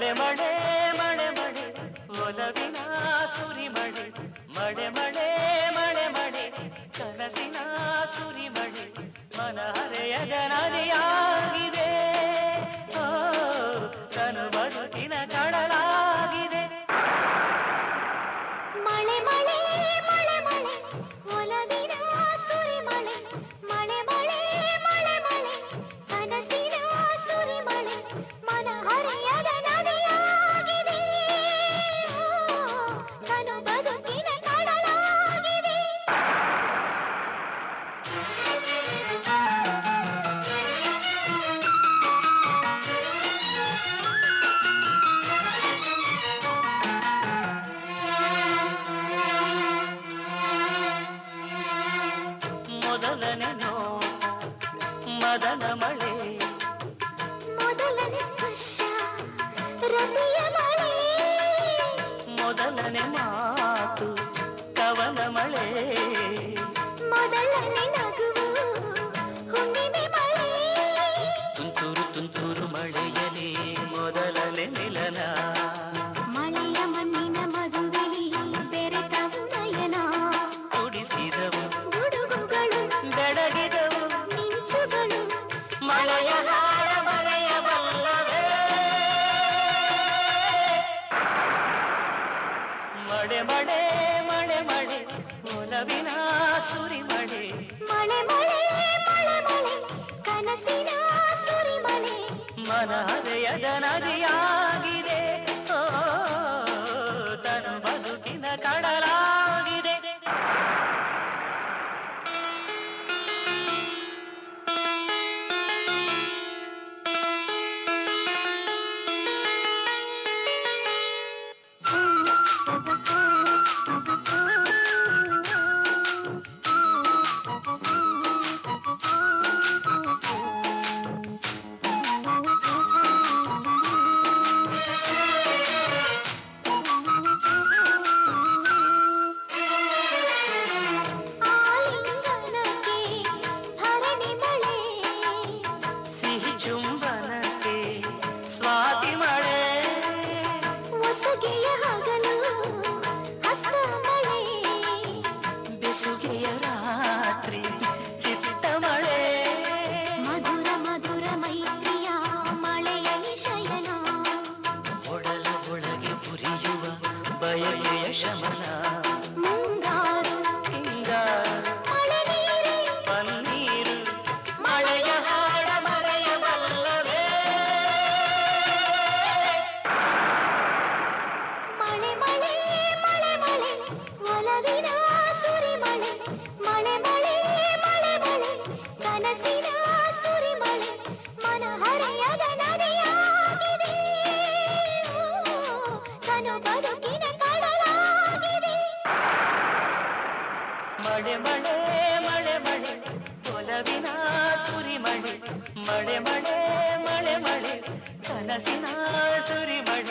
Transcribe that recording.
ಮಳೆ ಮಳೆ ಮಳೆ ಮಳೆ ಒಲವಿನ ಸುರಿಮಳೆ ಮಳೆ ಮಳೆ ಮಳೆ ಮಳೆ ಕನಸಿನ ಸುರಿಮಳೆ ಮಳೆ ಮಳೆ ಮಳೆ ಮಳೆ ಒಲವಿನ ಸುರಿಮಳೆ ಮಳೆ ಮಳೆ ಮಳೆ ಮಳೆ ಕನಸಿನ ಸುರಿಮಳೆ ಮನ ಹರೆಯದ ಚುಂಬನಕ್ಕೆ ಸ್ವಾತಿ ಮಳೆ. ಹೊಸಗೆಯ ಹಗಲು ಹಸ್ತ ಮಳೆ. ಬೆಸುಗೆಯ ರಾತ್ರಿ ಚಿತ್ತ ಮಳೆ. ಮಧುರ ಮಧುರ ಮೈತ್ರಿಯ ಮಳೆಯಲ್ಲಿ ಶಯನ ಒಡಲ ಒಳಗೆ ಪುರಿಯುವ ಬಯಕೆಯ ಶಮನ. ಮಳೆ ಮಳೆ ಮಳೆ ಮಳೆ. ಕೊಲವಿನ ಸುರಿ ಮಳೆ ಮಳೆ ಮಳೆ ಮಳೆ. ಮಳೆ ಕನಸಿನ ಸುರಿ ಮಳೆ